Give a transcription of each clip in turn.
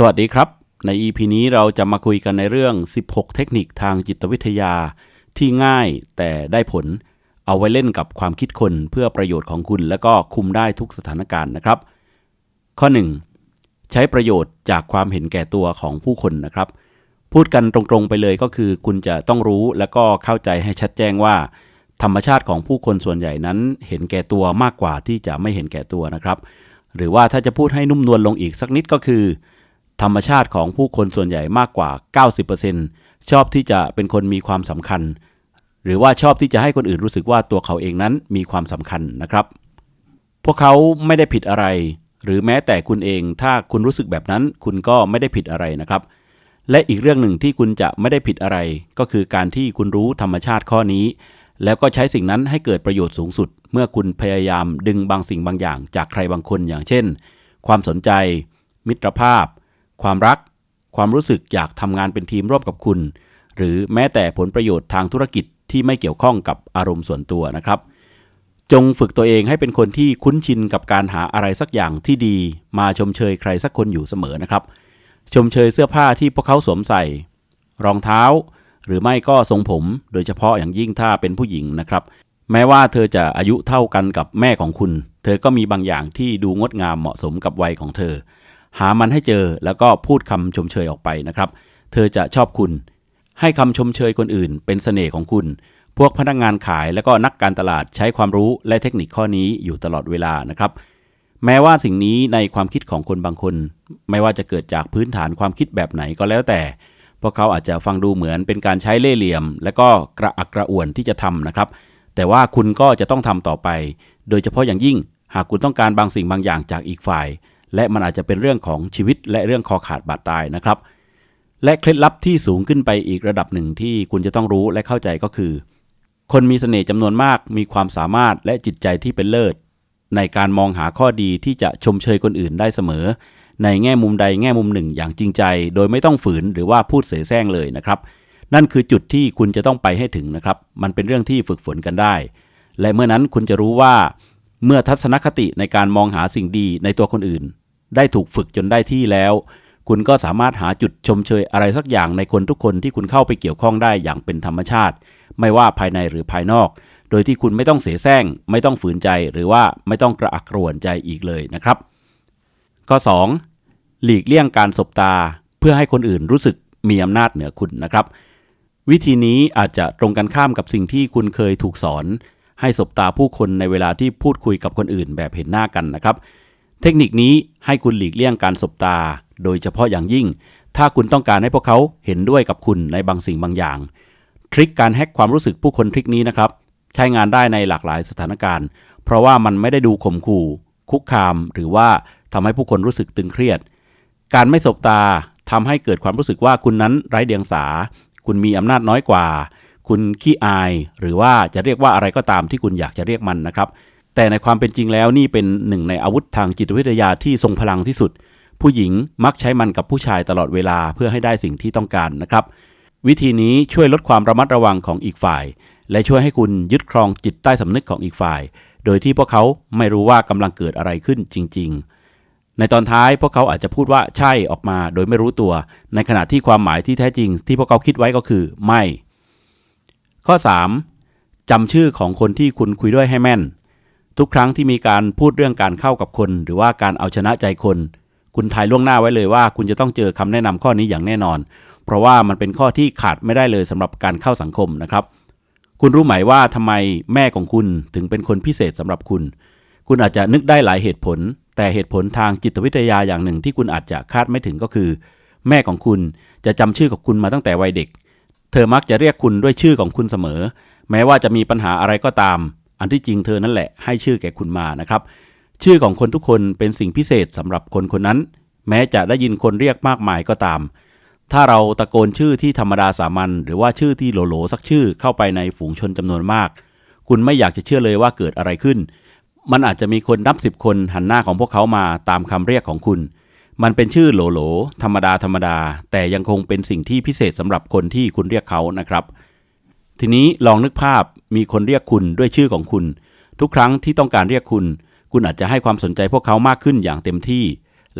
สวัสดีครับ ใน EP นี้เราจะมาคุยกันในเรื่อง 16 เทคนิคทางจิตวิทยา ที่ง่ายแต่ได้ผล เอาไว้เล่นกับความคิดคนเพื่อประโยชน์ของคุณ และก็คุมได้ทุกสถานการณ์นะครับ ข้อ 1 ใช้ประโยชน์จากความเห็นแก่ตัวของผู้คนนะครับ พูดกันตรงๆไปเลยก็คือ คุณจะต้องรู้และก็เข้าใจให้ชัดแจ้งว่า ธรรมชาติของผู้คนส่วนใหญ่นั้น เห็นแก่ตัวมากกว่าที่จะไม่เห็นแก่ตัวนะครับ หรือว่าถ้าจะพูดให้นุ่มนวลลงอีกสักนิดก็คือ ธรรมชาติของผู้คนส่วนใหญ่มากกว่า 90%ชอบที่จะเป็นคนมีความสำคัญ หรือว่าชอบที่จะให้คนอื่นรู้สึกว่าตัวเขาเองนั้นมีความสำคัญนะครับ พวกเขาไม่ได้ผิดอะไร หรือแม้แต่คุณเองถ้าคุณรู้สึกแบบนั้น คุณก็ไม่ได้ผิดอะไรนะครับ และอีกเรื่องหนึ่งที่คุณจะไม่ได้ผิดอะไร ก็คือการที่คุณรู้ธรรมชาติข้อนี้ แล้วก็ใช้สิ่งนั้นให้เกิดประโยชน์สูงสุด เมื่อคุณพยายามดึงบางสิ่งบางอย่าง จากใครบางคนอย่างเช่น ความสนใจ มิตรภาพ ความรัก ความรู้สึกอยากทำงานเป็นทีมร่วมกับคุณ หรือแม้แต่ผลประโยชน์ทางธุรกิจที่ไม่เกี่ยวข้องกับอารมณ์ส่วนตัวนะครับ จงฝึกตัวเองให้เป็นคนที่คุ้นชินกับการหาอะไรสักอย่างที่ดี มาชมเชยใครสักคนอยู่เสมอนะครับ ชมเชยเสื้อผ้าที่พวกเขาสวมใส่ รองเท้า หรือไม่ก็ทรงผม โดยเฉพาะอย่างยิ่งถ้าเป็นผู้หญิงนะครับ แม้ว่าเธอจะอายุเท่ากันกับแม่ของคุณ เธอก็มีบางอย่างที่ดูงดงามเหมาะสมกับวัยของเธอ หามันให้เจอแล้วก็พูดคำชมเชยออกไปนะครับ เธอจะชอบคุณ ให้คำชมเชยคนอื่น เป็นเสน่ห์ของคุณ พวกพนักงานขายและก็นักการตลาดใช้ความรู้และเทคนิคข้อนี้อยู่ตลอดเวลานะครับ แม้ว่าสิ่งนี้ในความคิดของคนบางคน ไม่ว่าจะเกิดจากพื้นฐานความคิดแบบไหนก็แล้วแต่ พวกเขาอาจจะฟังดูเหมือนเป็นการใช้เล่ห์เหลี่ยม และก็กระอักกระอ่วนที่จะทำนะครับ แต่ว่าคุณก็จะต้องทำต่อไป โดยเฉพาะอย่างยิ่ง หากคุณต้องการบางสิ่งบางอย่างจากอีกฝ่าย และมันอาจจะเป็นเรื่องของชีวิตและเรื่องคอขาดบาดตายนะครับ และเคล็ดลับที่สูงขึ้นไปอีกระดับหนึ่งที่คุณจะต้องรู้และเข้าใจก็คือ คนมีเสน่ห์จำนวนมาก มีความสามารถและจิตใจที่เป็นเลิศ ในการมองหาข้อดีที่จะชมเชยคนอื่นได้เสมอ ในแง่มุมใดแง่มุมหนึ่งอย่างจริงใจ โดยไม่ต้องฝืนหรือว่าพูดเสแสร้งเลยนะครับ นั่นคือจุดที่คุณจะต้องไปให้ถึงนะครับ มันเป็นเรื่องที่ฝึกฝนกันได้ และเมื่อนั้นคุณจะรู้ว่าเมื่อทัศนคติในการมองหาสิ่งดีในตัวคนอื่น ได้ถูกฝึกจนได้ที่แล้ว คุณก็สามารถหาจุดชมเชยอะไรสักอย่างในคนทุกคนที่คุณเข้าไปเกี่ยวข้องได้อย่างเป็นธรรมชาติ ไม่ว่าภายในหรือภายนอก โดยที่คุณไม่ต้องเสแสร้งไม่ต้องฝืนใจหรือว่าไม่ต้องกระอักกร่วนใจอีกเลยนะครับ ข้อ 2. หลีกเลี่ยงการสบตา เพื่อให้คนอื่นรู้สึกมีอำนาจเหนือคุณนะครับ วิธีนี้อาจจะตรงกันข้ามกับสิ่งที่คุณเคยถูกสอน ให้สบตาผู้คนในเวลาที่พูดคุยกับคนอื่นแบบเห็นหน้ากันนะครับ เทคนิคนี้ให้คุณหลีกเลี่ยงการสบตา โดยเฉพาะอย่างยิ่ง ถ้าคุณต้องการให้พวกเขาเห็นด้วยกับคุณในบางสิ่งบางอย่าง ทริคการแฮกความรู้สึกผู้คนทริคนี้นะครับ ใช้งานได้ในหลากหลายสถานการณ์ เพราะว่ามันไม่ได้ดูข่มขู่ คุกคาม หรือว่าทำให้ผู้คนรู้สึกตึงเครียด การไม่สบตาทำให้เกิดความรู้สึกว่าคุณนั้นไร้เดียงสา คุณมีอำนาจน้อยกว่า คุณขี้อาย หรือว่าจะเรียกว่าอะไรก็ตามที่คุณอยากจะเรียกมันนะครับ แต่ในความเป็นจริงแล้วนี่เป็นหนึ่งในอาวุธทางจิตวิทยาที่ทรงพลังที่สุด ผู้หญิงมักใช้มันกับผู้ชายตลอดเวลาเพื่อให้ได้สิ่งที่ต้องการนะครับ วิธีนี้ช่วยลดความระมัดระวังของอีกฝ่าย และช่วยให้คุณยึดครองจิตใต้สำนึกของอีกฝ่าย โดยที่พวกเขาไม่รู้ว่ากำลังเกิดอะไรขึ้นจริง ๆ ในตอนท้ายพวกเขาอาจจะพูดว่าใช่ออกมาโดยไม่รู้ตัว ในขณะที่ความหมายที่แท้จริง ที่พวกเขาคิดไว้ก็คือไม่ ข้อ 3. จำชื่อของคนที่คุณคุยด้วยให้แม่น ทุกครั้งที่มีการพูดเรื่องการเข้ากับคน หรือว่าการเอาชนะใจคน คุณทายล่วงหน้าไว้เลยว่า คุณจะต้องเจอคำแนะนำข้อนี้อย่างแน่นอน เพราะว่ามันเป็นข้อที่ขาดไม่ได้เลยสำหรับการเข้าสังคมนะครับ คุณรู้ไหมว่าทำไมแม่ของคุณถึงเป็นคนพิเศษสำหรับคุณ คุณอาจจะนึกได้หลายเหตุผล แต่เหตุผลทางจิตวิทยาอย่างหนึ่งที่คุณอาจจะคาดไม่ถึงก็คือ แม่ของคุณจะจำชื่อของคุณมาตั้งแต่วัยเด็ก เธอมักจะเรียกคุณด้วยชื่อของคุณเสมอ แม้ว่าจะมีปัญหาอะไรก็ตาม อันที่จริงเธอนั่นแหละให้ชื่อแก่คุณมานะครับ ชื่อของคนทุกคนเป็นสิ่งพิเศษสำหรับคนคนนั้น แม้จะได้ยินคนเรียกมากมายก็ตาม ถ้าเราตะโกนชื่อที่ธรรมดาสามัญหรือว่าชื่อที่โหลๆสักชื่อเข้าไปในฝูงชนจำนวนมาก คุณไม่อยากจะเชื่อเลยว่าเกิดอะไรขึ้น มันอาจจะมีคนนับสิบคนหันหน้าของพวกเขามาตามคำเรียกของคุณมันเป็นชื่อโหลๆธรรมดาธรรมดา แต่ยังคงเป็นสิ่งที่พิเศษสำหรับคนที่คุณเรียกเขานะครับ ทีนี้ลองนึกภาพ มีคนเรียกคุณด้วยชื่อของคุณ ทุกครั้งที่ต้องการเรียกคุณ คุณอาจจะให้ความสนใจพวกเขามากขึ้นอย่างเต็มที่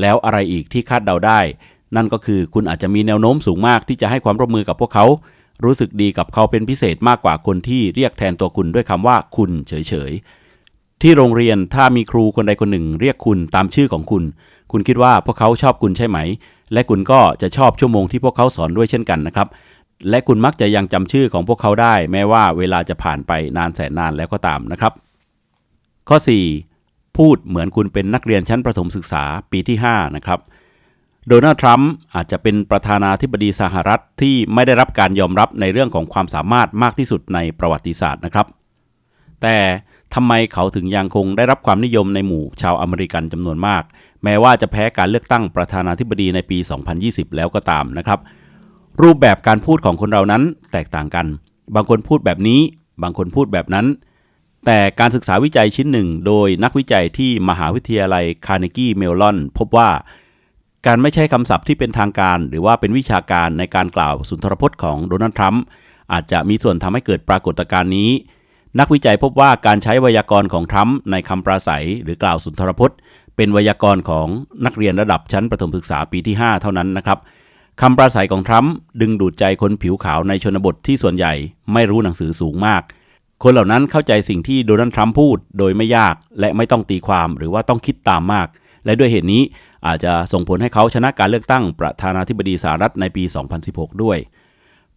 แล้วอะไรอีกที่คาดเดาได้ นั่นก็คือคุณอาจจะมีแนวโน้มสูงมากที่จะให้ความร่วมมือกับพวกเขา รู้สึกดีกับเขาเป็นพิเศษมากกว่าคนที่เรียกแทนตัวคุณด้วยคำว่าคุณเฉยๆที่โรงเรียนถ้ามีครูคนใดคนหนึ่ง เรียกคุณตามชื่อของคุณ คุณคิดว่าพวกเขาชอบคุณใช่ไหม และคุณก็จะชอบชั่วโมงที่พวกเขาสอนด้วยเช่นกันนะครับ และคุณมักจะยังจำชื่อของพวกเขาได้ แม้ว่าเวลาจะผ่านไปนานแสนนานแล้วก็ตามนะครับ ข้อ 4 พูดเหมือนคุณเป็นนักเรียนชั้นประถมศึกษาปีที่ 5 นะครับโดนัลด์ทรัมป์อาจจะเป็นประธานาธิบดีสหรัฐที่ไม่ได้รับการยอมรับในเรื่องของความสามารถมากที่สุดในประวัติศาสตร์นะครับ แต่ทำไมเขาถึงยังคงได้รับความนิยมในหมู่ชาวอเมริกันจำนวนมาก แม้ว่าจะแพ้การเลือกตั้งประธานาธิบดีในปี 2020 แล้วก็ตามนะครับ รูปแบบการพูดของคนเรานั้นแตกต่างกัน บางคนพูดแบบนี้ บางคนพูดแบบนั้น แต่การศึกษาวิจัยชิ้นหนึ่ง โดยนักวิจัยที่มหาวิทยาลัยคาร์เนกีเมลลอนพบว่าการไม่ใช้คำศัพท์ที่เป็นทางการ หรือว่าเป็นวิชาการในการกล่าวสุนทรพจน์ของโดนัลด์ทรัมป์อาจจะมีส่วนทำให้เกิดปรากฏการณ์นี้ นักวิจัยพบว่าการใช้ไวยากรณ์ของทรัมป์ในคำปราศัย หรือกล่าวสุนทรพจน์ เป็นไวยากรณ์ของนักเรียนระดับชั้นประถมศึกษาปีที่ 5 เท่านั้นนะครับ คำปราศัยของทรัมป์ดึงดูดใจคนผิวขาวในชนบทที่ส่วนใหญ่ไม่รู้หนังสือสูงมาก คนเหล่านั้นเข้าใจสิ่งที่โดนัลด์ทรัมป์พูดโดยไม่ยากและไม่ต้องตีความหรือว่าต้องคิดตามมาก และด้วยเหตุนี้อาจจะส่งผลให้เขาชนะการเลือกตั้งประธานาธิบดีสหรัฐในปี 2016 ด้วย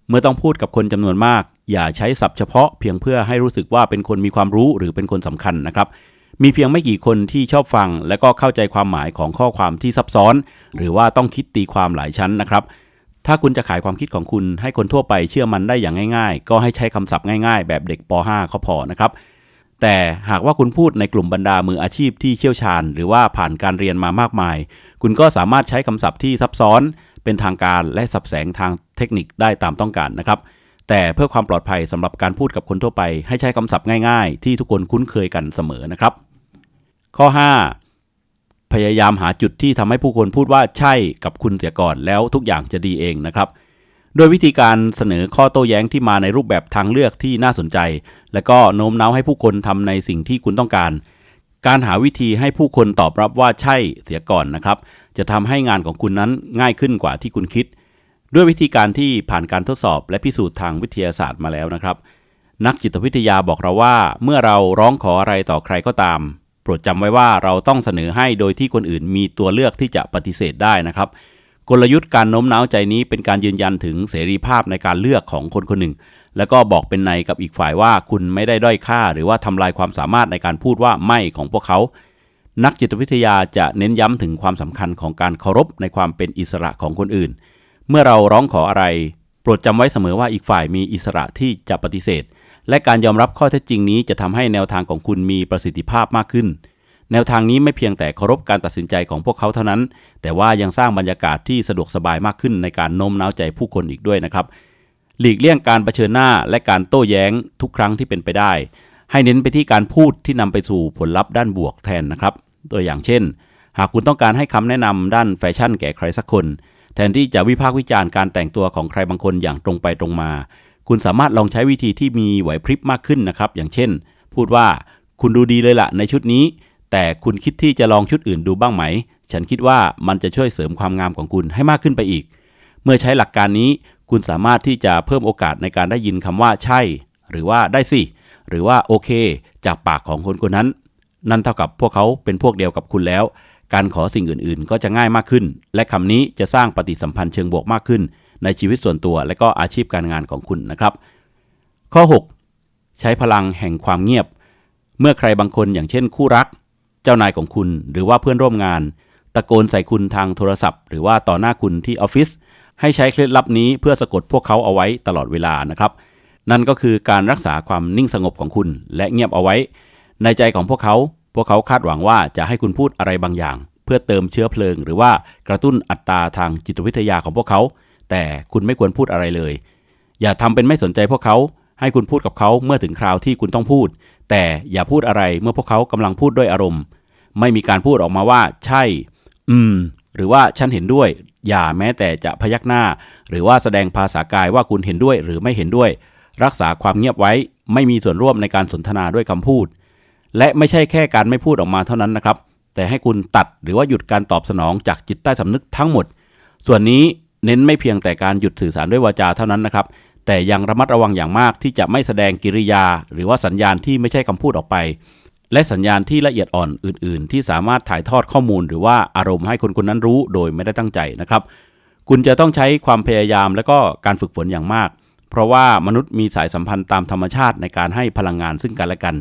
เมื่อต้องพูดกับคนจำนวนมาก อย่าใช้ศัพท์เฉพาะเพียงเพื่อให้รู้สึกว่าเป็นคนมีความรู้หรือเป็นคนสำคัญนะครับ มีเพียงไม่กี่คนที่ชอบฟัง และก็เข้าใจความหมายของข้อความที่ซับซ้อน หรือว่าต้องคิดตีความหลายชั้นนะครับ ถ้าคุณจะขายความคิดของคุณให้คนทั่วไปเชื่อมันได้อย่างง่าย ๆ ก็ให้ใช้คำศัพท์ง่ายๆ แบบเด็กป .5 ก็พอนะครับแต่หากว่าคุณพูดในกลุ่มบรรดามืออาชีพที่เชี่ยวชาญ หรือว่าผ่านการเรียนมามากมาย คุณก็สามารถใช้คำศัพท์ที่ซับซ้อน เป็นทางการและสับแสงทางเทคนิคได้ตามต้องการนะครับ แต่เพื่อความปลอดภัยสำหรับการพูดกับคนทั่วไป ให้ใช้คำศัพท์ง่ายๆ ที่ทุกคนคุ้นเคยกันเสมอนะครับ ข้อ 5 พยายามหาจุดที่ทำให้ผู้คนพูดว่าใช่กับคุณเสียก่อนแล้วทุกอย่างจะดีเองนะครับ โดยวิธีการเสนอข้อโต้แย้งที่มาในรูปแบบทางเลือกที่น่าสนใจ และก็โน้มน้าวให้ผู้คนทำในสิ่งที่คุณต้องการ การหาวิธีให้ผู้คนตอบรับว่าใช่เสียก่อนนะครับ จะทำให้งานของคุณนั้นง่ายขึ้นกว่าที่คุณคิด ด้วยวิธีการที่ผ่านการทดสอบและพิสูจน์ทางวิทยาศาสตร์มาแล้วนะครับ นักจิตวิทยาบอกเราว่า เมื่อเราร้องขออะไรต่อใครก็ตาม โปรดจำไว้ว่าเราต้องเสนอให้โดยที่คนอื่นมีตัวเลือกที่จะปฏิเสธได้นะครับ กลยุทธ์การโน้มน้าวใจนี้เป็นการยืนยันถึงเสรีภาพในการเลือกของคนคนหนึ่ง แล้วก็บอกเป็นในกับอีกฝ่ายว่าคุณไม่ได้ด้อยค่า หรือว่าทำลายความสามารถในการพูดว่าไม่ของพวกเขานักจิตวิทยาจะเน้นย้ำถึงความสำคัญของการเคารพในความเป็นอิสระของคนอื่น เมื่อเราร้องขออะไร โปรดจำไว้เสมอว่าอีกฝ่ายมีอิสระที่จะปฏิเสธ และการยอมรับข้อเท็จจริงนี้จะทำให้แนวทางของคุณมีประสิทธิภาพมากขึ้น แนวทางนี้ไม่เพียงแต่เคารพการตัดสินใจของพวกเขาเท่านั้น แต่ว่ายังสร้างบรรยากาศที่สะดวกสบายมากขึ้นในการโน้มน้าวใจผู้คนอีกด้วยนะครับ หลีกเลี่ยงการรเผชิญหน้าและการโต้แย้งทุกครั้งที่เป็นไปได้ ให้เน้นไปที่การพูดที่นำไปสู่ผลลัพธ์ด้านบวกแทนนะครับ ตัวอย่างเช่น หากคุณต้องการให้คำแนะนำด้านแฟชั่นแก่ใครสักคน แทนที่จะวิพากษ์วิจารณ์การแต่งตัวของใครบางคนอย่างตรงไปตรงมา คุณสามารถลองใช้วิธีที่มีไหวพริบมากขึ้นนะครับ อย่างเช่น พูดว่าคุณดูดีเลยละในชุดนี้ แต่คุณคิดที่จะลองชุดอื่นดูบ้างไหม ฉันคิดว่ามันจะช่วยเสริมความงามของคุณให้มากขึ้นไปอีก เมื่อใช้หลักการนี้ คุณสามารถที่จะเพิ่มโอกาสในการได้ยินคำว่าใช่ หรือว่าได้สิ หรือว่าโอเค จากปากของคนคนนั้น นั่นเท่ากับพวกเขาเป็นพวกเดียวกับคุณแล้ว การขอสิ่งอื่นๆ ก็จะง่ายมากขึ้น และคำนี้จะสร้างปฏิสัมพันธ์เชิงบวกมากขึ้น ในชีวิตส่วนตัวและก็อาชีพการงานของคุณนะครับ ข้อ 6 ใช้พลังแห่งความเงียบ เมื่อใครบางคนอย่างเช่นคู่รัก เจ้านายของคุณหรือว่าเพื่อนร่วมงาน ตะโกนใส่คุณทางโทรศัพท์ หรือว่าต่อหน้าคุณที่ออฟฟิศให้ใช้เคล็ดลับนี้เพื่อสะกดพวกเขาเอาไว้ตลอดเวลานะครับ นั่นก็คือการรักษาความนิ่งสงบของคุณ และเงียบเอาไว้ ในใจของพวกเขา พวกเขาคาดหวังว่าจะให้คุณพูดอะไรบางอย่าง เพื่อเติมเชื้อเพลิง หรือว่ากระตุ้นอัตราทางจิตวิทยาของพวกเขา แต่คุณไม่ควรพูดอะไรเลย อย่าทำเป็นไม่สนใจพวกเขา ให้คุณพูดกับเขาเมื่อถึงคราวที่คุณต้องพูด แต่อย่าพูดอะไรเมื่อพวกเขากำลังพูดด้วยอารมณ์ ไม่มีการพูดออกมาว่า ใช่ อืม หรือว่าฉันเห็นด้วย อย่าแม้แต่จะพยักหน้า หรือว่าแสดงภาษากายว่าคุณเห็นด้วยหรือไม่เห็นด้วย รักษาความเงียบไว้ ไม่มีส่วนร่วมในการสนทนาด้วยคำพูด และไม่ใช่แค่การไม่พูดออกมาเท่านั้นนะครับ แต่ให้คุณตัดหรือว่าหยุดการตอบสนองจากจิตใต้สำนึกทั้งหมด ส่วนนี้เน้นไม่เพียงแต่การหยุดสื่อสารด้วยวาจาเท่านั้นนะครับ แต่ยังระมัดระวังอย่างมากที่จะไม่แสดงกิริยา หรือว่าสัญญาณที่ไม่ใช่คำพูดออกไป และสัญญาณที่ละเอียดอ่อนอื่น ๆ ที่สามารถถ่ายทอดข้อมูล หรือว่าอารมณ์ให้คนคนนั้นรู้โดยไม่ได้ตั้งใจนะครับ คุณจะต้องใช้ความพยายามและก็การฝึกฝนอย่างมาก เพราะว่ามนุษย์มีสายสัมพันธ์ตามธรรมชาติในการให้พลังงานซึ่งกันและกัน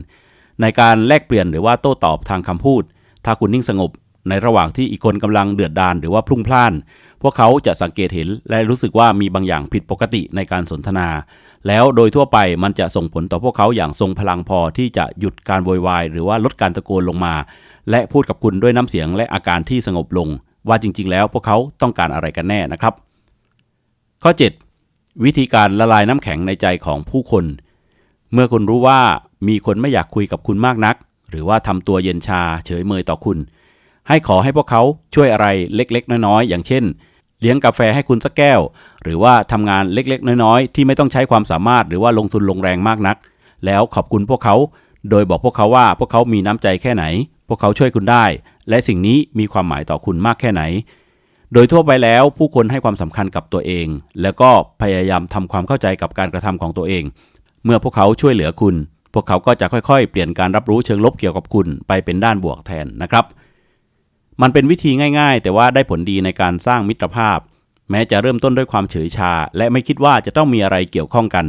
ในการแลกเปลี่ยนหรือว่าโต้ตอบทางคำพูด ถ้าคุณนิ่งสงบ ในระหว่างที่อีกคนกำลังเดือดดานหรือว่าพลุ่งพล่าน พวกเขาจะสังเกตเห็นและรู้สึกว่ามีบางอย่างผิดปกติในการสนทนา แล้วโดยทั่วไปมันจะส่งผลต่อพวกเขาอย่างทรงพลังพอที่จะหยุดการโวยวายหรือว่าลดการตะโกนลงมา และพูดกับคุณด้วยน้ำเสียงและอาการที่สงบลง ว่าจริง ๆ แล้วพวกเขาต้องการอะไรกันแน่นะครับ ข้อ 7 วิธีการละลายน้ำแข็งในใจของผู้คน เมื่อคุณรู้ว่า มีคนไม่อยากคุยกับคุณมากนัก หรือว่าทำตัวเย็นชาเฉยเมยต่อคุณ ให้ขอให้พวกเขาช่วยอะไรเล็กๆ น้อยๆ อย่างเช่น เลี้ยงกาแฟให้คุณสักแก้ว หรือว่าทำงานเล็กๆ น้อยๆ ที่ไม่ต้องใช้ความสามารถหรือว่าลงทุนลงแรงมากนัก แล้วขอบคุณพวกเขา โดยบอกพวกเขาว่าพวกเขามีน้ำใจแค่ไหน พวกเขาช่วยคุณได้ และสิ่งนี้มีความหมายต่อคุณมากแค่ไหนโดยทั่วไปแล้วผู้คนให้ความสำคัญกับตัวเอง แล้วก็พยายามทำความเข้าใจกับการกระทำของตัวเอง เมื่อพวกเขาช่วยเหลือคุณ พวกเขาก็จะค่อยๆ เปลี่ยนการรับรู้เชิงลบเกี่ยวกับคุณไปเป็นด้านบวกแทนนะครับ มันเป็นวิธีง่ายๆ แต่ว่าได้ผลดีในการสร้างมิตรภาพ แม้จะเริ่มต้นด้วยความเฉยชา และไม่คิดว่าจะต้องมีอะไรเกี่ยวข้องกัน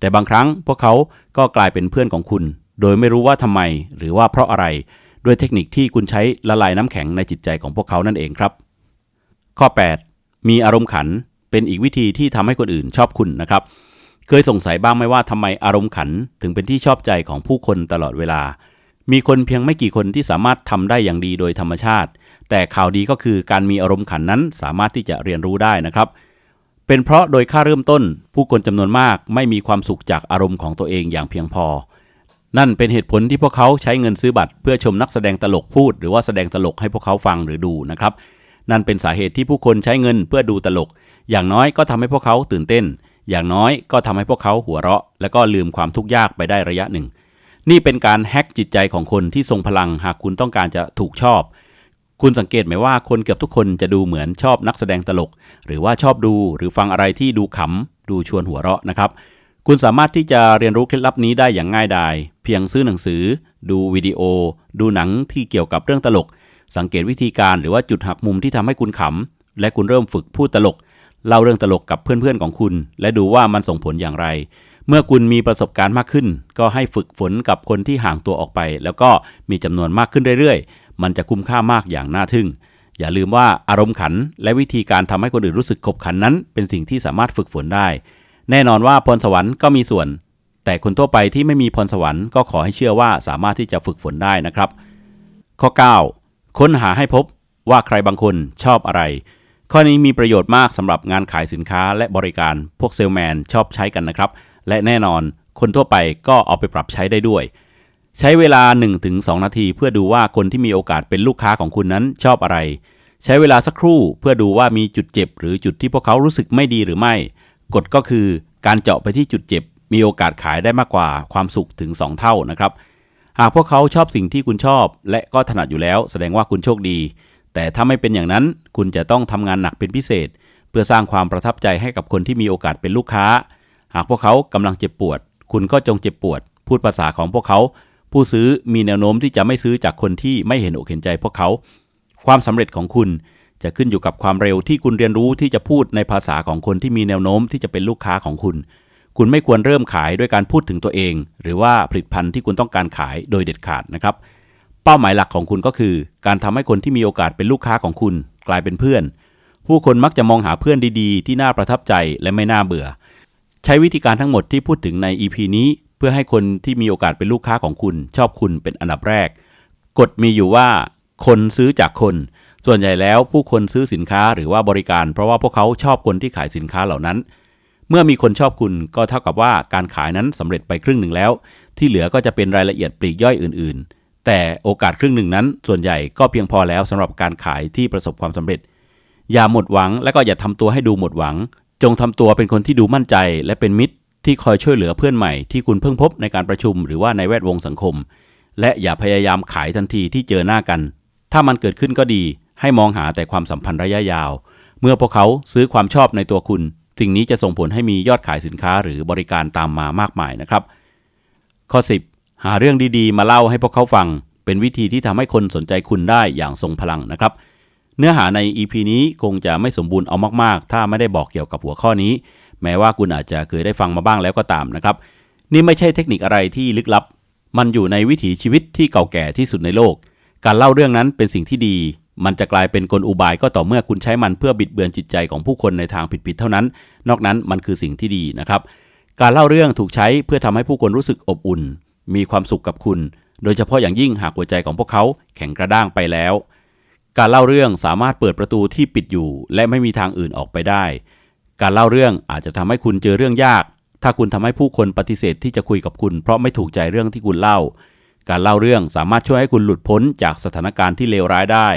แต่บางครั้งพวกเขาก็กลายเป็นเพื่อนของคุณ โดยไม่รู้ว่าทำไม หรือว่าเพราะอะไร ด้วยเทคนิคที่คุณใช้ละลายน้ำแข็งในจิตใจของพวกเขานั่นเองครับ ข้อ 8 มีอารมณ์ขันเป็นอีกวิธีที่ทำให้คนอื่นชอบคุณนะครับ เคยสงสัยบ้างไหมว่าทำไมอารมณ์ขันถึงเป็นที่ชอบใจของผู้คนตลอดเวลา มีคนเพียงไม่กี่คนที่สามารถทำได้อย่างดีโดยธรรมชาติ แต่ข่าวดีก็คือการมีอารมณ์ขันนั้นสามารถที่จะเรียนรู้ได้นะครับ เป็นเพราะโดยค่าเริ่มต้น ผู้คนจำนวนมากไม่มีความสุขจากอารมณ์ของตัวเองอย่างเพียงพอ นั่นเป็นเหตุผลที่พวกเขาใช้เงินซื้อบัตร เพื่อชมนักแสดงตลกพูด หรือว่าแสดงตลกให้พวกเขาฟังหรือดูนะครับ นั่นเป็นสาเหตุที่ผู้คนใช้เงินเพื่อดูตลก อย่างน้อยก็ทำให้พวกเขาตื่นเต้น อย่างน้อยก็ทำให้พวกเขาหัวเราะ และก็ลืมความทุกข์ยากไปได้ระยะหนึ่ง นี่เป็นการแฮ็กจิตใจของคนที่ทรงพลังหากคุณต้องการจะถูกชอบ คุณสังเกตไหมว่าคนเกือบทุกคนจะดูเหมือนชอบนักแสดงตลก หรือว่าชอบดูหรือฟังอะไรที่ดูขำดูชวนหัวเราะนะครับ คุณสามารถที่จะเรียนรู้เคล็ดลับนี้ได้อย่างง่ายดาย เพียงซื้อหนังสือ ดูวิดีโอ ดูหนังที่เกี่ยวกับเรื่องตลก สังเกตวิธีการหรือว่าจุดหักมุมที่ทำให้คุณขำและคุณเริ่มฝึกพูดตลก เล่าเรื่องตลกกับเพื่อนๆของคุณ และดูว่ามันส่งผลอย่างไร เมื่อคุณมีประสบการณ์มากขึ้น ก็ให้ฝึกฝนกับคนที่ห่างตัวออกไป แล้วก็มีจำนวนมากขึ้นเรื่อยๆ มันจะคุ้มค่ามากอย่างน่าทึ่ง อย่าลืมว่าอารมณ์ขัน และวิธีการทำให้คนอื่นรู้สึกขบขันนั้น เป็นสิ่งที่สามารถฝึกฝนได้ แน่นอนว่าพรสวรรค์ก็มีส่วน แต่คนทั่วไปที่ไม่มีพรสวรรค์ก็ขอให้เชื่อว่าสามารถที่จะฝึกฝนได้นะครับ ข้อ 9 ค้นหาให้พบว่าใครบางคนชอบอะไร ข้อนี้มีประโยชน์มากสำหรับงานขายสินค้าและบริการพวกเซลแมนชอบใช้กันนะครับ และแน่นอนคนทั่วไปก็เอาไปปรับใช้ได้ด้วย ใช้เวลา 1-2 นาที เพื่อดูว่าคนที่มีโอกาสเป็นลูกค้าของคุณนั้นชอบอะไร ใช้เวลาสักครู่เพื่อดูว่ามีจุดเจ็บ หรือจุดที่พวกเขารู้สึกไม่ดีหรือไม่ กฎก็คือการเจาะไปที่จุดเจ็บ มีโอกาสขายได้มากกว่าความสุขถึง 2 เท่านะครับ หากพวกเขาชอบสิ่งที่คุณชอบ และก็ถนัดอยู่แล้ว แสดงว่าคุณโชคดี แต่ถ้าไม่เป็นอย่างนั้นคุณจะต้องทำงานหนักเป็นพิเศษ เพื่อสร้างความประทับใจให้กับคนที่มีโอกาสเป็นลูกค้า หากพวกเขากำลังเจ็บปวด คุณก็จงเจ็บปวด พูดภาษาของพวกเขา ผู้ซื้อมีแนวโน้มที่จะไม่ซื้อจากคนที่ไม่เห็นอกเห็นใจพวกเขา ความสำเร็จของคุณจะขึ้นอยู่กับความเร็วที่คุณเรียนรู้ที่จะพูดในภาษาของคนที่มีแนวโน้มที่จะเป็นลูกค้าของคุณ คุณไม่ควรเริ่มขายด้วยการพูดถึงตัวเอง หรือว่าผลิตภัณฑ์ที่คุณต้องการขายโดยเด็ดขาดนะครับ เป้าหมายหลักของคุณก็คือ การทำให้คนที่มีโอกาสเป็นลูกค้าของคุณกลายเป็นเพื่อน ผู้คนมักจะมองหาเพื่อนดีๆ ที่น่าประทับใจและไม่น่าเบื่อ ใช้วิธีการทั้งหมดที่พูดถึงใน EP นี้ เพื่อให้คนที่มีโอกาสเป็นลูกค้าของคุณ ชอบคุณเป็นอันดับแรก กฎมีอยู่ว่า คนซื้อจากคน ส่วนใหญ่แล้วผู้คนซื้อสินค้าหรือว่าบริการ เพราะว่าพวกเขาชอบคนที่ขายสินค้าเหล่านั้น เมื่อมีคนชอบคุณก็เท่ากับว่าการขายนั้นสำเร็จไปครึ่งหนึ่งแล้ว ที่เหลือก็จะเป็นรายละเอียดปลีกย่อยอื่น ๆ แต่โอกาสครึ่งหนึ่งนั้น ส่วนใหญ่ก็เพียงพอแล้วสำหรับการขายที่ประสบความสำเร็จ อย่าหมดหวังและก็อย่าทำตัวให้ดูหมดหวัง จงทำตัวเป็นคนที่ดูมั่นใจ และเป็นมิตรที่คอยช่วยเหลือเพื่อนใหม่ที่คุณเพิ่งพบในการประชุมหรือว่าในแวดวงสังคม และอย่าพยายามขายทันทีที่เจอหน้ากัน ถ้ามันเกิดขึ้นก็ดี ให้มองหาแต่ความสัมพันธ์ระยะยาว เมื่อพวกเขาซื้อความชอบในตัวคุณ สิ่งนี้จะส่งผลให้มียอดขายสินค้าหรือบริการตามมามากมายนะครับ ข้อ 10 หาเรื่องดีๆ มาเล่าให้พวกเขาฟัง เป็นวิธีที่ทำให้คนสนใจคุณได้อย่างทรงพลังนะครับ เนื้อหาใน EP นี้คงจะไม่สมบูรณ์เอามากๆ ถ้าไม่ได้บอกเกี่ยวกับหัวข้อนี้ แม้ว่าคุณอาจจะเคยได้ฟังมาบ้างแล้วก็ตามนะครับ นี่ไม่ใช่เทคนิคอะไรที่ลึกลับ มันอยู่ในวิถีชีวิตที่เก่าแก่ที่สุดในโลก การเล่าเรื่องนั้นเป็นสิ่งที่ดี มันจะกลายเป็นกลอุบายก็ต่อเมื่อคุณใช้มันเพื่อบิดเบือนจิตใจของผู้คนในทางผิดๆเท่านั้น นอกนั้นมันคือสิ่งที่ดีนะครับการเล่าเรื่องถูกใช้เพื่อทำให้ผู้คนรู้สึกอบอุ่น มีความสุขกับคุณ โดยเฉพาะอย่างยิ่งหากหัวใจของพวกเขาแข็งกระด้างไปแล้ว การเล่าเรื่องสามารถเปิดประตูที่ปิดอยู่ และไม่มีทางอื่นออกไปได้ การเล่าเรื่องอาจจะทำให้คุณเจอเรื่องยาก ถ้าคุณทำให้ผู้คนปฏิเสธที่จะคุยกับคุณ เพราะไม่ถูกใจเรื่องที่คุณเล่า การเล่าเรื่องสามารถช่วยให้คุณหลุดพ้นจากสถานการณ์ที่เลวร้ายได้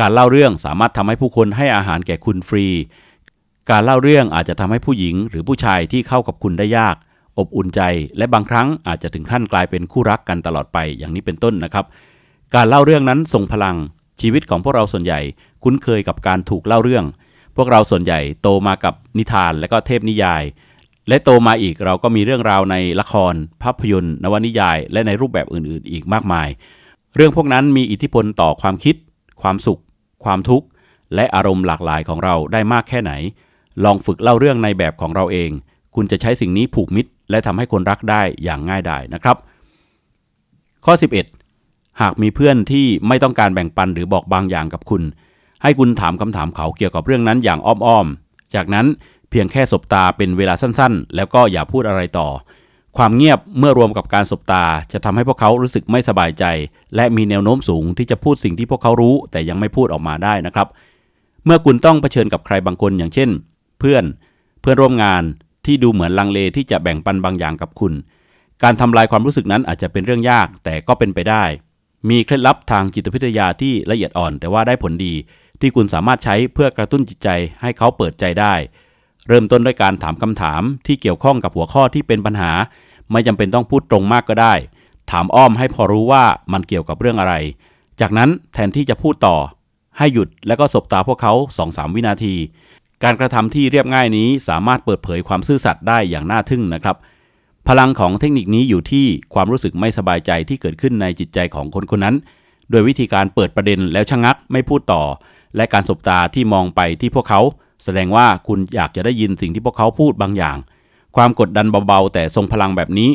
การเล่าเรื่องสามารถทำให้ผู้คนให้อาหารแก่คุณฟรี การเล่าเรื่องอาจจะทำให้ผู้หญิงหรือผู้ชายที่เข้ากับคุณได้ยาก อบอุ่นใจ และบางครั้งอาจจะถึงขั้นกลายเป็นคู่รักกันตลอดไปอย่างนี้เป็นต้นนะครับ การเล่าเรื่องนั้นทรงพลังชีวิตของพวกเราส่วนใหญ่ คุ้นเคยกับการถูกเล่าเรื่อง พวกเราส่วนใหญ่โตมากับนิทานและก็เทพนิยาย และโตมาอีกเราก็มีเรื่องราวในละคร ภาพยนตร์ นวนิยาย และในรูปแบบอื่น ๆ อีกมากมาย เรื่องพวกนั้นมีอิทธิพลต่อความคิด ความสุข ความทุกข์และอารมณ์หลากหลายของเราได้มากแค่ไหน ลองฝึกเล่าเรื่องในแบบของเราเอง คุณจะใช้สิ่งนี้ผูกมิตร และทำให้คนรักได้อย่างง่ายดายนะครับ ข้อ 11 หากมีเพื่อนที่ไม่ต้องการแบ่งปันหรือบอกบางอย่างกับคุณ ให้คุณถามคำถามเขาเกี่ยวกับเรื่องนั้นอย่างอ้อมๆ จากนั้นเพียงแค่สบตาเป็นเวลาสั้นๆ แล้วก็อย่าพูดอะไรต่อ ความเงียบเมื่อรวมกับการสบตาจะทำให้พวกเขารู้สึกไม่สบายใจ และมีแนวโน้มสูงที่จะพูดสิ่งที่พวกเขารู้ แต่ยังไม่พูดออกมาได้นะครับ เมื่อคุณต้องเผชิญกับใครบางคนอย่างเช่น เพื่อน เพื่อนร่วมงาน ที่ดูเหมือนลังเลที่จะแบ่งปันบางอย่างกับคุณ การทำลายความรู้สึกนั้นอาจจะเป็นเรื่องยากแต่ก็เป็นไปได้ มีเคล็ดลับทางจิตวิทยาที่ละเอียดอ่อน แต่ว่าได้ผลดี ที่คุณสามารถใช้เพื่อกระตุ้นจิตใจให้เขาเปิดใจได้ เริ่มต้นด้วยการถามคำถามที่เกี่ยวข้องกับหัวข้อที่เป็นปัญหา ไม่จำเป็นต้องพูดตรงมากก็ได้ ถามอ้อมให้พอรู้ว่ามันเกี่ยวกับเรื่องอะไร จากนั้นแทนที่จะพูดต่อ ให้หยุดแล้วก็สบตาพวกเขา2-3วินาที การกระทำที่เรียบง่ายนี้สามารถเปิดเผยความซื่อสัตย์ได้อย่างน่าทึ่งนะครับ พลังของเทคนิคนี้อยู่ที่ความรู้สึกไม่สบายใจที่เกิดขึ้นในจิตใจของคนคนนั้น โดยวิธีการเปิดประเด็นแล้วชะงักไม่พูดต่อ และการสบตาที่มองไปที่พวกเขา แสดงว่าคุณอยากจะได้ยินสิ่งที่พวกเขาพูดบางอย่าง ความกดดันเบาๆ แต่ทรงพลังแบบนี้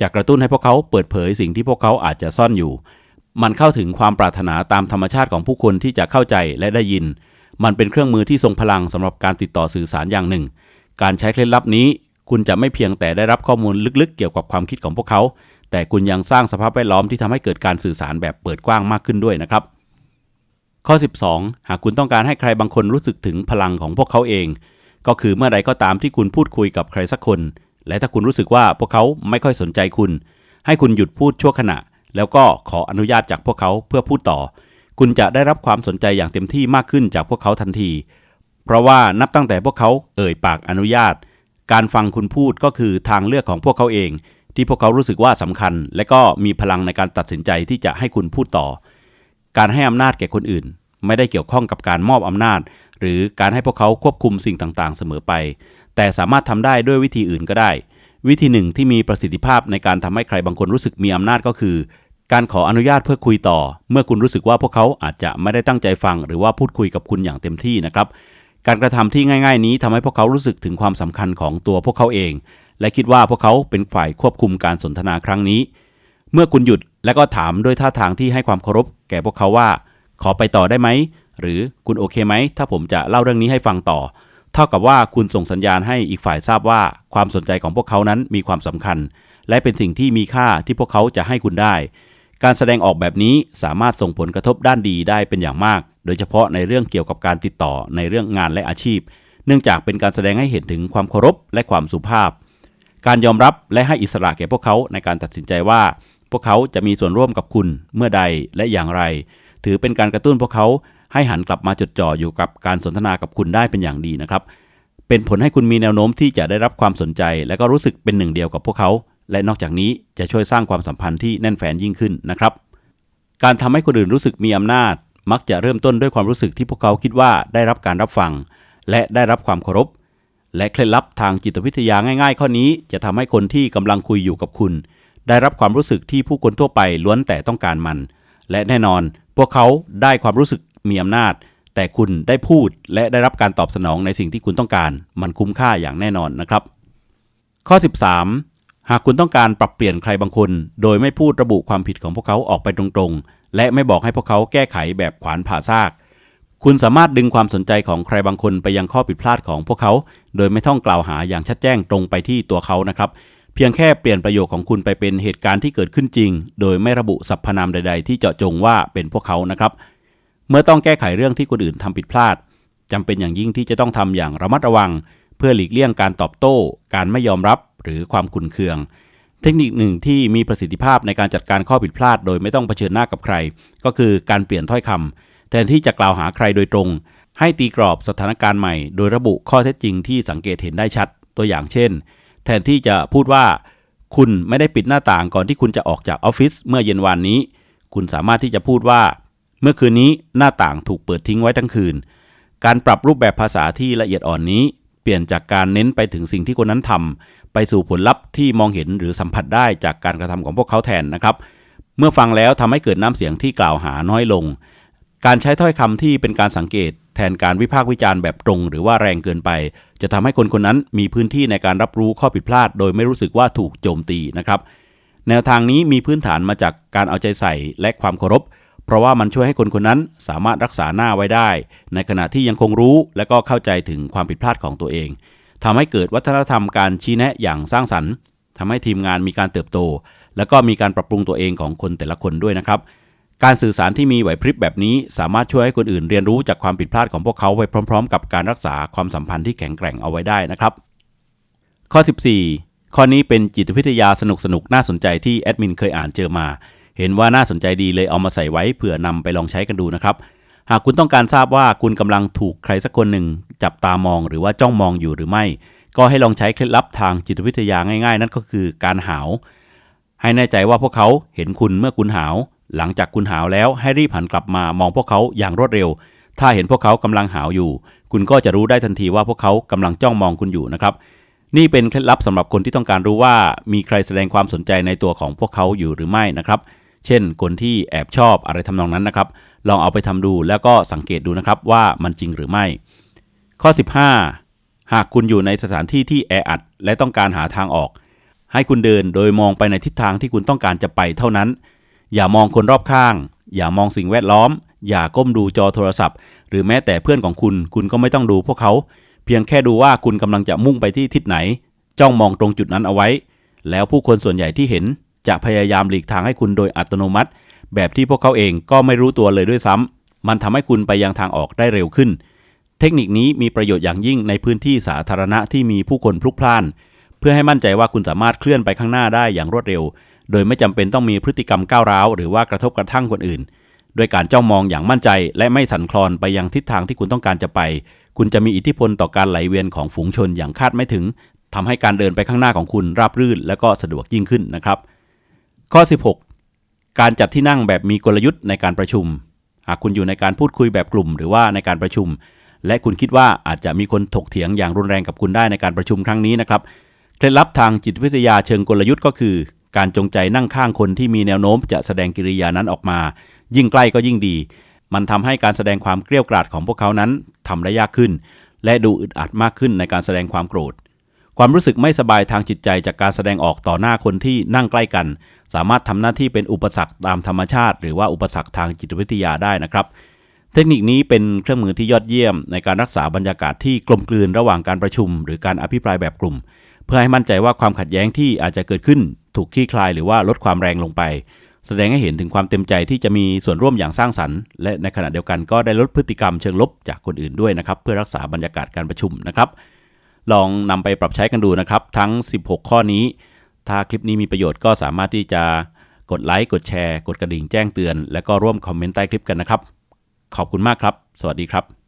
จะกระตุ้นให้พวกเขาเปิดเผยสิ่งที่พวกเขาอาจจะซ่อนอยู่ มันเข้าถึงความปรารถนาตามธรรมชาติของผู้คนที่จะเข้าใจและได้ยิน มันเป็นเครื่องมือที่ทรงพลังสำหรับการติดต่อสื่อสารอย่างหนึ่ง การใช้เคล็ดลับนี้ คุณจะไม่เพียงแต่ได้รับข้อมูลลึกๆ เกี่ยวกับความคิดของพวกเขา แต่คุณยังสร้างสภาพแวดล้อมที่ทำให้เกิดการสื่อสารแบบเปิดกว้างมากขึ้นด้วยนะครับ ข้อ 12 หากคุณต้องการให้ใครบางคนรู้สึกถึงพลังของพวกเขาเอง ก็คือเมื่อใดก็ตามที่คุณพูดคุยกับใครสักคน และถ้าคุณรู้สึกว่าพวกเขาไม่ค่อยสนใจคุณ ให้คุณหยุดพูดชั่วขณะ แล้วก็ขออนุญาตจากพวกเขาเพื่อพูดต่อ คุณจะได้รับความสนใจอย่างเต็มที่มากขึ้นจากพวกเขาทันที เพราะว่านับตั้งแต่พวกเขาเอ่ยปากอนุญาต การฟังคุณพูดก็คือทางเลือกของพวกเขาเอง ที่พวกเขารู้สึกว่าสำคัญ และก็มีพลังในการตัดสินใจที่จะให้คุณพูดต่อ การให้อำนาจแก่คนอื่น ไม่ได้เกี่ยวข้องกับการมอบอำนาจ หรือการให้พวกเขาควบคุมสิ่งต่างๆ เสมอไป แต่สามารถทำได้ด้วยวิธีอื่นก็ได้ วิธีหนึ่งที่มีประสิทธิภาพในการทำให้ใครบางคนรู้สึกมีอำนาจก็คือ การขออนุญาตเพื่อคุยต่อ เมื่อคุณรู้สึกว่าพวกเขาอาจจะไม่ได้ตั้งใจฟัง หรือว่าพูดคุยกับคุณอย่างเต็มที่นะครับ การกระทำที่ง่าย ๆ นี้ทำให้พวกเขารู้สึกถึงความสำคัญของตัวพวกเขาเอง และคิดว่าพวกเขาเป็นฝ่ายควบคุมการสนทนาครั้งนี้ เมื่อคุณหยุดและก็ถามด้วยท่าทางที่ให้ความเคารพ แก่พวกเขาว่า ขอไปต่อได้ไหมหรือคุณโอเคไหมถ้าผมจะเล่าเรื่องนี้ให้ฟังต่อ เท่ากับว่าคุณส่งสัญญาณให้อีกฝ่ายทราบว่า ความสนใจของพวกเขานั้นมีความสำคัญ และเป็นสิ่งที่มีค่าที่พวกเขาจะให้คุณได้ การแสดงออกแบบนี้สามารถส่งผลกระทบด้านดีได้เป็นอย่างมาก โดยเฉพาะในเรื่องเกี่ยวกับการติดต่อในเรื่องงานและอาชีพ เนื่องจากเป็นการแสดงให้เห็นถึงความเคารพและความสุภาพ การยอมรับและให้อิสระแก่พวกเขาในการตัดสินใจว่า พวกเขาจะมีส่วนร่วมกับคุณเมื่อใดและอย่างไร ถือเป็นการกระตุ้นพวกเขาให้หันกลับมาจดจ่ออยู่กับการสนทนากับคุณได้เป็นอย่างดีนะครับ เป็นผลให้คุณมีแนวโน้มที่จะได้รับความสนใจ และก็รู้สึกเป็นหนึ่งเดียวกับพวกเขา และนอกจากนี้จะช่วยสร้างความสัมพันธ์ที่แน่นแฟนยิ่งขึ้นนะครับ การทำให้คนอื่นรู้สึกมีอำนาจ มักจะเริ่มต้นด้วยความรู้สึกที่พวกเขาคิดว่าได้รับการรับฟัง และได้รับความเคารพ และเคล็ดลับทางจิตวิทยาง่าย ๆ ข้อนี้จะทำให้คนที่กำลังคุยอยู่กับคุณ ได้รับความรู้สึกที่ผู้คนทั่วไปล้วนแต่ต้องการมัน และแน่นอน พวกเขาได้ความรู้สึกมีอำนาจ แต่คุณได้พูดและได้รับการตอบสนองในสิ่งที่คุณต้องการ มันคุ้มค่าอย่างแน่นอนนะครับ ข้อ 13 หากคุณต้องการปรับเปลี่ยนใครบางคน โดยไม่พูดระบุความผิดของพวกเขาออกไปตรงๆ และไม่บอกให้พวกเขาแก้ไขแบบขวานผ่าซาก คุณสามารถดึงความสนใจของใครบางคนไปยังข้อผิดพลาดของพวกเขา โดยไม่ต้องกล่าวหาอย่างชัดแจ้งตรงไปที่ตัวเขานะครับ เพียงแค่เปลี่ยนประโยคของคุณไปเป็นเหตุการณ์ที่เกิดขึ้นจริง โดยไม่ระบุสรรพนามใด ๆ ที่เจาะจงว่าเป็นพวกเขานะครับ เมื่อต้องแก้ไขเรื่องที่คนอื่นทำผิดพลาดจำเป็นอย่างยิ่งที่จะต้องทำอย่างระมัดระวัง เพื่อหลีกเลี่ยงการตอบโต้ การไม่ยอมรับ หรือความขุ่นเคือง เทคนิคหนึ่งที่มีประสิทธิภาพในการจัดการข้อผิดพลาด โดยไม่ต้องเผชิญหน้ากับใคร ก็คือการเปลี่ยนถ้อยคำแทนที่จะกล่าวหาใครโดยตรง ให้ตีกรอบสถานการณ์ใหม่ โดยระบุข้อเท็จจริงที่สังเกตเห็นได้ชัด ตัวอย่างเช่น แทนที่จะพูดว่า คุณไม่ได้ปิดหน้าต่างก่อนที่คุณจะออกจากออฟฟิศเมื่อเย็นวานนี้ คุณสามารถที่จะพูดว่า เมื่อคืนนี้หน้าต่างถูกเปิดทิ้งไว้ทั้งคืน การปรับรูปแบบภาษาที่ละเอียดอ่อนนี้เปลี่ยนจากการเน้นไปถึงสิ่งที่คนนั้นทำ ไปสู่ผลลัพธ์ที่มองเห็นหรือสัมผัสได้จากการกระทำของพวกเขาแทนนะครับ เมื่อฟังแล้วทำให้เกิดน้ำเสียงที่กล่าวหาน้อยลง การใช้ถ้อยคำที่เป็นการสังเกต แทนการวิพากษ์วิจารณ์แบบตรง หรือว่าแรงเกินไป จะทำให้คนคนนั้นมีพื้นที่ในการรับรู้ข้อผิดพลาด โดยไม่รู้สึกว่าถูกโจมตีนะครับ แนวทางนี้มีพื้นฐานมาจากการเอาใจใส่และความเคารพเพราะว่ามันช่วยให้คนคนนั้นสามารถรักษาหน้าไว้ได้ ในขณะที่ยังคงรู้และก็เข้าใจถึงความผิดพลาดของตัวเอง ทำให้เกิดวัฒนธรรมการชี้แนะอย่างสร้างสรรค์ทำให้ทีมงานมีการเติบโต และก็มีการปรับปรุงตัวเองของคนแต่ละคนด้วยนะครับ การสื่อสารที่มีไหวพริบแบบนี้ สามารถช่วยให้คนอื่นเรียนรู้จากความผิดพลาดของพวกเขาไปพร้อม ๆ กับการรักษาความสัมพันธ์ที่แข็งแกร่งเอาไว้ได้นะครับ ข้อ 14 ข้อนี้เป็นจิตวิทยาสนุกๆน่าสนใจที่แอดมินเคยอ่านเจอมา เห็นว่าน่าสนใจดีเลยเอามาใส่ไว้เผื่อนำไปลองใช้กันดูนะครับ หากคุณต้องการทราบว่าคุณกำลังถูกใครสักคนหนึ่ง จับตามองหรือว่าจ้องมองอยู่หรือไม่ ก็ให้ลองใช้เคล็ดลับทางจิตวิทยาง่ายๆ นั่นก็คือการหาว ให้แน่ใจว่าพวกเขาเห็นคุณเมื่อคุณหาว หลังจากคุณหาวแล้วให้รีบหันกลับมามองพวกเขาอย่างรวดเร็ว ถ้าเห็นพวกเขากำลังหาวอยู่ คุณก็จะรู้ได้ทันทีว่าพวกเขากำลังจ้องมองคุณอยู่นะครับ นี่เป็นเคล็ดลับสำหรับคนที่ต้องการรู้ว่ามีใครแสดงความสนใจในตัวของพวกเขาอยู่หรือไม่นะครับ เช่น คนที่แอบชอบอะไรทำนองนั้นนะครับ ลองเอาไปทำดูแล้วก็สังเกตดูนะครับว่ามันจริงหรือไม่ ข้อ 15 หากคุณอยู่ในสถานที่ที่แออัด และต้องการหาทางออก ให้คุณเดินโดยมองไปในทิศทางที่คุณต้องการจะไปเท่านั้น อย่ามองคนรอบข้าง อย่ามองสิ่งแวดล้อม อย่าก้มดูจอโทรศัพท์ หรือแม้แต่เพื่อนของคุณ คุณก็ไม่ต้องดูพวกเขา เพียงแค่ดูว่าคุณกำลังจะมุ่งไปที่ทิศไหน จ้องมองตรงจุดนั้นเอาไว้ แล้วผู้คนส่วนใหญ่ที่เห็นจะพยายามหลีกทางให้คุณโดยอัตโนมัติ แบบที่พวกเขาเองก็ไม่รู้ตัวเลยด้วยซ้ำมันทำให้คุณไปยังทางออกได้เร็วขึ้น เทคนิคนี้มีประโยชน์อย่างยิ่งในพื้นที่สาธารณะที่มีผู้คนพลุกพล่าน เพื่อให้มั่นใจว่าคุณสามารถเคลื่อนไปข้างหน้าได้อย่างรวดเร็ว โดยไม่จำเป็นต้องมีพฤติกรรมก้าวร้าวหรือว่ากระทบกระทั่งคนอื่น ด้วยการจ้องมองอย่างมั่นใจ และไม่สั่นคลอนไปยังทิศทางที่คุณต้องการจะไป คุณจะมีอิทธิพลต่อการไหลเวียนของฝูงชนอย่างคาดไม่ถึงทำให้การเดินไปข้างหน้าของคุณราบรื่น และก็สะดวกยิ่งขึ้นนะครับ ข้อ 16 การจัดที่นั่งแบบมีกลยุทธ์ในการประชุม หากคุณอยู่ในการพูดคุยแบบกลุ่ม หรือว่าในการประชุม และคุณคิดว่าอาจจะมีคนถกเถียงอย่างรุนแรงกับคุณได้ในการประชุมครั้งนี้นะครับเคล็ดลับทางจิตวิทยาเชิงกลยุทธ์ก็คือ การจงใจนั่งข้างคนที่มีแนวโน้ม จะแสดงกิริยานั้นออกมา ยิ่งใกล้ก็ยิ่งดี มันทำให้การแสดงความเกลี้ยกล่อมของพวกเขานั้นทำได้ยากขึ้น และดูอึดอัดมากขึ้นในการแสดงความโกรธ ความรู้สึกไม่สบายทางจิตใจจากการแสดงออกต่อหน้าคนที่นั่งใกล้กัน สามารถทำหน้าที่เป็นอุปสรรคตามธรรมชาติ หรือว่าอุปสรรคทางจิตวิทยาได้นะครับ เทคนิคนี้เป็นเครื่องมือที่ยอดเยี่ยม ในการรักษาบรรยากาศที่กลมกลืนระหว่างการประชุม หรือการอภิปรายแบบกลุ่ม เพื่อให้มั่นใจว่าความขัดแย้งที่อาจจะเกิดขึ้น ถูกคลี่คลายหรือว่าลดความแรงลงไป แสดงให้เห็นถึงความเต็มใจที่จะมีส่วนร่วมอย่างสร้างสรรค์ และในขณะเดียวกันก็ได้ลดพฤติกรรมเชิงลบจากคนอื่นด้วยนะครับ เพื่อรักษาบรรยากาศการประชุมนะครับ ลองนำไปปรับใช้กันดูนะครับ ทั้ง 16 ข้อนี้ ถ้าคลิปนี้มีประโยชน์ก็สามารถที่จะกดไลค์กดแชร์ กดกระดิ่งแจ้งเตือน และก็ร่วมคอมเมนต์ใต้คลิปกันนะครับ ขอบคุณมากครับ สวัสดีครับ